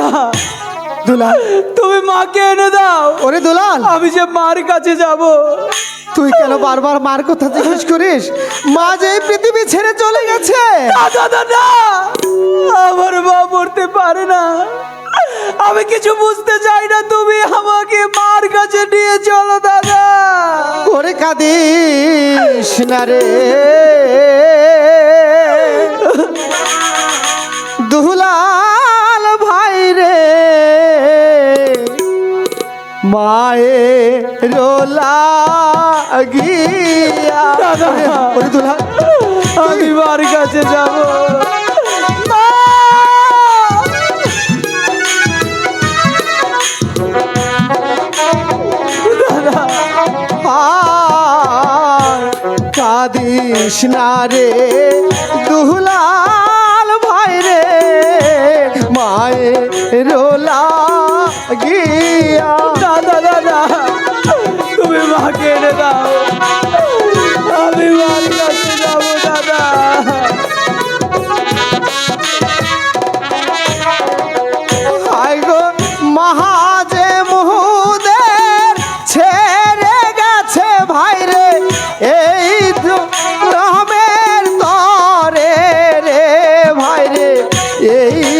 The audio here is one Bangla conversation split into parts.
দাদা দুলাল? তুমি মাকে এনে দাও। ওরে দুলাল। আমি যে মার কাছে যাব। তুই কেন বারবার মার কথা জিজ্ঞেস করিস? মা যে এই পৃথিবী ছেড়ে চলে গেছে। দাদা দাদা! আমার মা মরতে পারে না। আমি কিছু বুঝতে চাই না। তুমি আমাকে মার কাছে নিয়ে চলো দাদা। ওরে কাঁদিস না রে। মায়ে রোলা গিয়া। ওরে দুলাল আমি মার কাছে যাব। কাঁদিস না রে দুলাল ভাই রে। মায়ে দাও আমি মার কাছে যাব দাদা মহাজে মুহুদের ছেড়ে গেছে ভাই রে এই তো তরে রে ভাই এই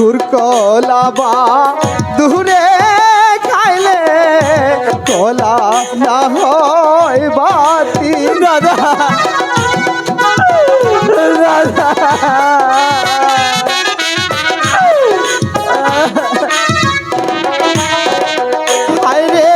ঘুর কলাবা দূরে খাইলে কলা না হয় বাতি। দাদা দাদা। আরে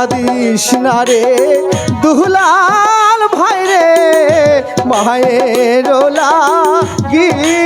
কাদিস না রে। দুহলাল ভাই রে মায়ের গিয়া